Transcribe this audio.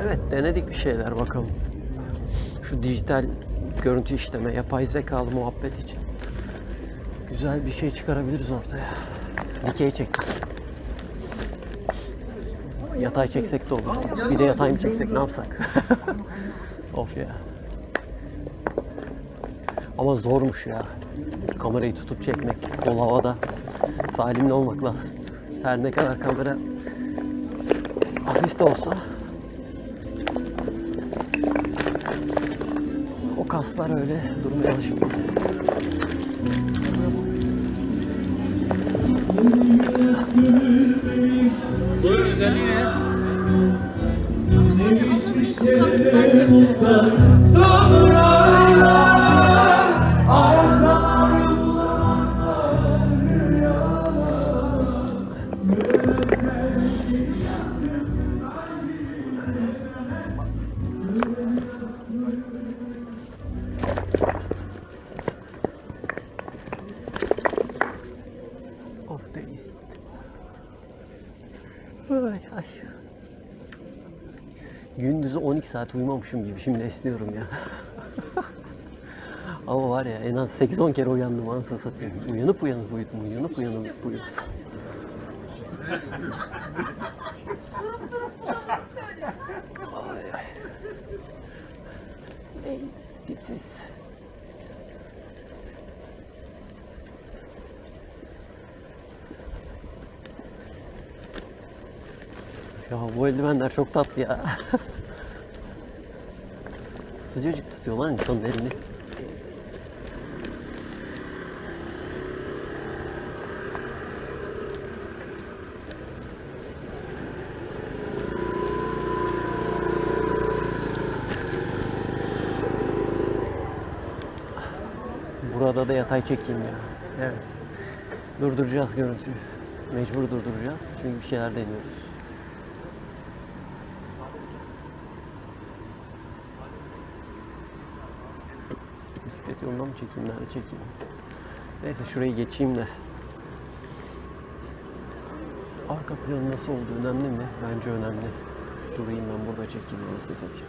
Evet denedik bir şeyler bakalım. Şu dijital görüntü işleme, yapay zekalı muhabbet için. Güzel bir şey çıkarabiliriz ortaya. Dikey çektik. Yatay çeksek de olur. Bir de yatay mı çeksek ne yapsak? of ya. Ama zormuş ya. Kamerayı tutup çekmek. Kol havada. Talimli olmak lazım. Her ne kadar kamera hafif de olsa o kaslar öyle durmaya alışık. Bunun özelliği ne? Of deniz. Ay ay. Gündüzü 12 saat uyumamışım gibi şimdi esniyorum ya. Ama var ya en az 8-10 kere uyandım anasını satayım. Uyanıp uyanıp uyudum, uyanıp uyanıp uyudum. Ay ay. Ey, dipsiz. Ya bu eldivenler çok tatlı ya. Sıcacık tutuyor lan insanın elini. Burada da yatay çekeyim ya. Evet. Durduracağız görüntüyü. Mecbur durduracağız. Çünkü bir şeyler deniyoruz. Bisiklet yolundan mı çekeyim, nerede çekeyim? Neyse şurayı geçeyim de. Arka planı nasıl olduğu önemli mi? Bence önemli. Durayım ben burada çekeyim, nasıl satayım.